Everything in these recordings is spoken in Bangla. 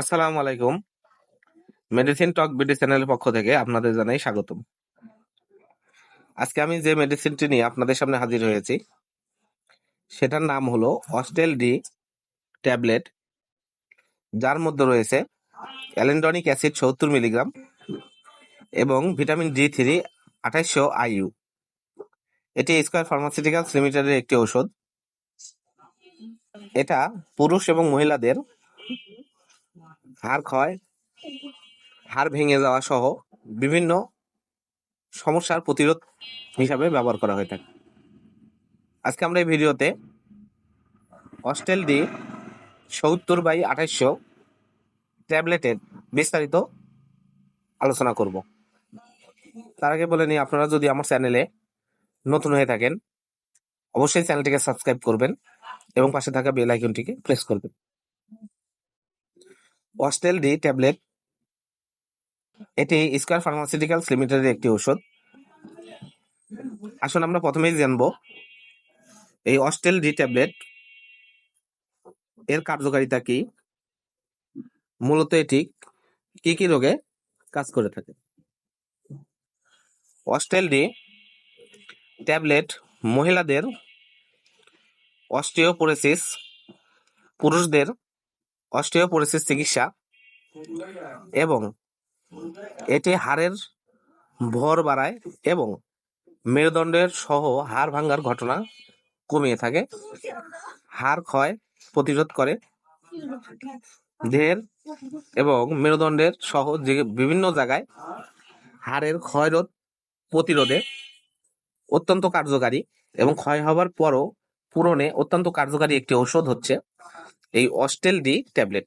আসসালামু আলাইকুম। মেডিসিন টক বিডি চ্যানেলের পক্ষ থেকে আপনাদের জানাই স্বাগতম। আজকে আমি যে মেডিসিনটি নিয়ে আপনাদের সামনে হাজির হয়েছি, সেটার নাম হলো অস্টেল ডি ট্যাবলেট যার মধ্যে রয়েছে অ্যালেন্ডনিক অ্যাসিড সত্তর মিলিগ্রাম এবং ভিটামিন ডি থ্রি আঠাইশশো আইইউ এটি স্কোয়ার ফার্মাসিউটিক্যালস লিমিটেডের একটি ঔষধ। এটা পুরুষ এবং মহিলাদের হাড় ক্ষয়, হাড় ভেঙে যাওয়া সহ বিভিন্ন সমস্যার প্রতিরোধ হিসাবে ব্যবহার করা হয়ে থাকে। আজকে আমরা এই ভিডিওতে অস্টেল ডি সত্তর বাই আঠাইশশো ট্যাবলেটের বিস্তারিত আলোচনা করব। তার আগে বলে নিই, আপনারা যদি আমার চ্যানেলে নতুন হয়ে থাকেন, অবশ্যই চ্যানেলটিকে সাবস্ক্রাইব করবেন এবং পাশে থাকা বেল আইকনটিকে প্রেস করবেন। অস্টেল ডি ট্যাবলেট এটি স্কয়ার ফার্মাসিউটিক্যালস লিমিটেডের একটি ওষুধ আসুন আমরা প্রথমেই জানব, এই অস্টেল ডি ট্যাবলেট এর কার্যকারিতা কি? মূলত এটি কি কি রোগে কাজ করে থাকে? অস্টেল ডি ট্যাবলেট মহিলাদের অস্টিওপোরেসিস পুরুষদের অস্টিওপোরোসিস চিকিৎসা এবং এটি হাড়ের ভর বাড়ায় এবং মেরুদণ্ডের সহ হাড় ভাঙার ঘটনা কমিয়ে থাকে। হাড় ক্ষয় প্রতিরোধ করে। দেহের এবং মেরুদণ্ডের সহ যে বিভিন্ন জায়গায় হাড়ের ক্ষয়রোধ প্রতিরোধে অত্যন্ত কার্যকারী এবং ক্ষয় হওয়ার পরও পূরণে অত্যন্ত কার্যকারী একটি ঔষধ হচ্ছে এই অস্টেল ডি ট্যাবলেট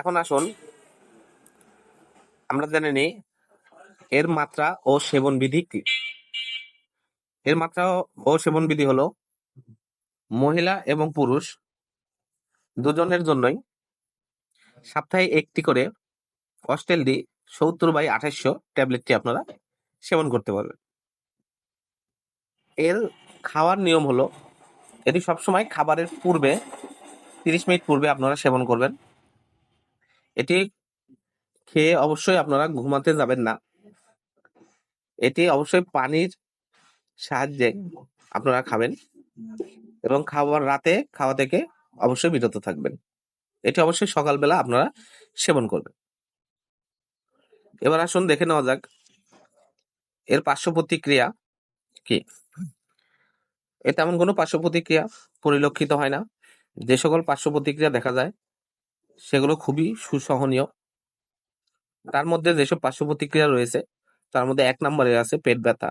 এখন আসুন, আমরা জেনে নিই এর মাত্রা ও সেবন বিধি কি। এর মাত্রা ও সেবন বিধি হলো মহিলা এবং পুরুষ দুজনের জন্যই সপ্তাহে একটি করে অস্টেল ডি সত্তর বাই আঠাশশো ট্যাবলেটটি আপনারা সেবন করতে পারবেন। এর খাওয়ার নিয়ম হলো এটি সবসময় খাবারের পূর্বে, তিরিশ মিনিট পূর্বে আপনারা সেবন করবেন, এটি খেয়ে অবশ্যই আপনারা ঘুমাতে যাবেন না। এটি অবশ্যই পানির সাহায্যে আপনারা খাবেন এবং খাবার রাতে খাওয়া থেকে অবশ্যই বিরত থাকবেন। এটি অবশ্যই সকালবেলা আপনারা সেবন করবেন। এবার আসুন দেখে নেওয়া যাক, এর পার্শ্ব প্রতিক্রিয়া কি? এ তেমন কোনো পার্শ্ব প্রতিক্রিয়া পরিলক্ষিত হয় না। যে সকল পার্শ্ব প্রতিক্রিয়া দেখা যায়, সেগুলো খুবই সুসহনীয়। তার মধ্যে যেসব পার্শ্ব প্রতিক্রিয়া রয়েছে, তার মধ্যে এক নম্বরে আছে পেট ব্যথা,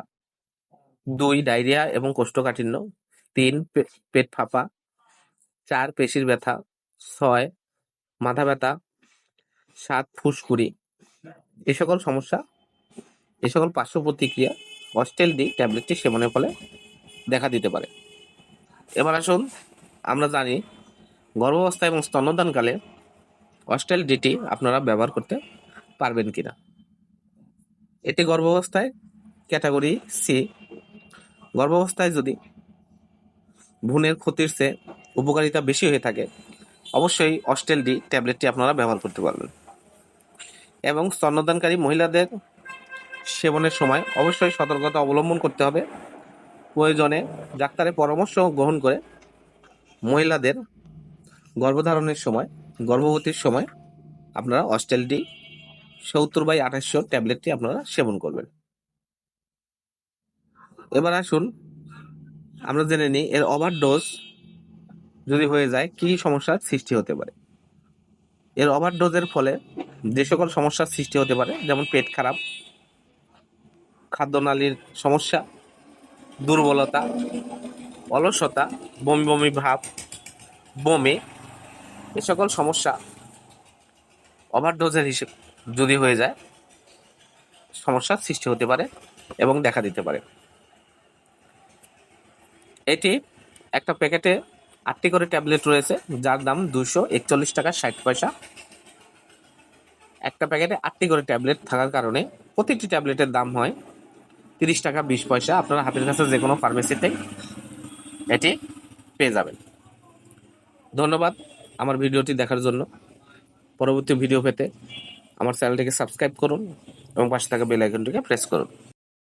দুই ডায়রিয়া এবং কোষ্ঠকাঠিন্য, তিন পেট ফাঁপা, চার পেশির ব্যথা, ছয় মাথা ব্যথা, সাত ফুসকুড়ি। এ সকল সমস্যা, এ সকল পার্শ্ব প্রতিক্রিয়া অস্টেল ডি ট্যাবলেটটি সেবনের ফলে দেখা দিতে পারে। এবার আসুন আমরা জানি গর্ভাবস্থা এবং স্তন্যদানকালে অস্টেল ডিটি আপনারা ব্যবহার করতে পারবেন কিনা। এটি গর্ভাবস্থায় ক্যাটাগরি সি গর্ভাবস্থায় যদি ভ্রূণের ক্ষতির চেয়ে উপকারিতা বেশি হয়ে থাকে, অবশ্যই অস্টেল ডি ট্যাবলেটটি আপনারা ব্যবহার করতে পারবেন। এবং স্তন্যদানকারী মহিলাদের সেবনের সময় অবশ্যই সতর্কতা অবলম্বন করতে হবে। প্রয়োজনে ডাক্তারের পরামর্শ গ্রহণ করে মহিলাদের গর্ভধারণের সময়, গর্ভবতীর সময় আপনারা অস্টেল ডি সত্তর বাই আঠাশশো ট্যাবলেটটি আপনারা সেবন করবেন। এবার আসুন, আমরা জেনে নিই এর ওভার ডোজ যদি হয়ে যায় কি সমস্যার সৃষ্টি হতে পারে। এর ওভার ডোজের ফলে যে সকল সমস্যার সৃষ্টি হতে পারে, যেমন পেট খারাপ, খাদ্যনালীর সমস্যা দুর্বলতা, অলসতা বমি বমি ভাব, বমি, এ সকল সমস্যা ওভারডোজের হিসেব যদি হয়ে যায় সমস্যার সৃষ্টি হতে পারে এবং দেখা দিতে পারে। এটি একটা প্যাকেটে আটটি করে ট্যাবলেট রয়েছে, যার দাম দুশো একচল্লিশ টাকা ষাট পয়সা। একটা প্যাকেটে আটটি করে ট্যাবলেট থাকার কারণে প্রতিটি ট্যাবলেটের দাম হয় তিরিশ টাকা, বিশ পয়সা আপনারা হাতের কাছে যে কোনো ফার্মেসিতে এটি পেয়ে যাবেন। ধন্যবাদ আমার ভিডিওটি দেখার জন্য। পরবর্তী ভিডিও পেতে আমার চ্যানেলটিকে সাবস্ক্রাইব করুন এবং পাশে থাকা বেল আইকনটিকে প্রেস করুন।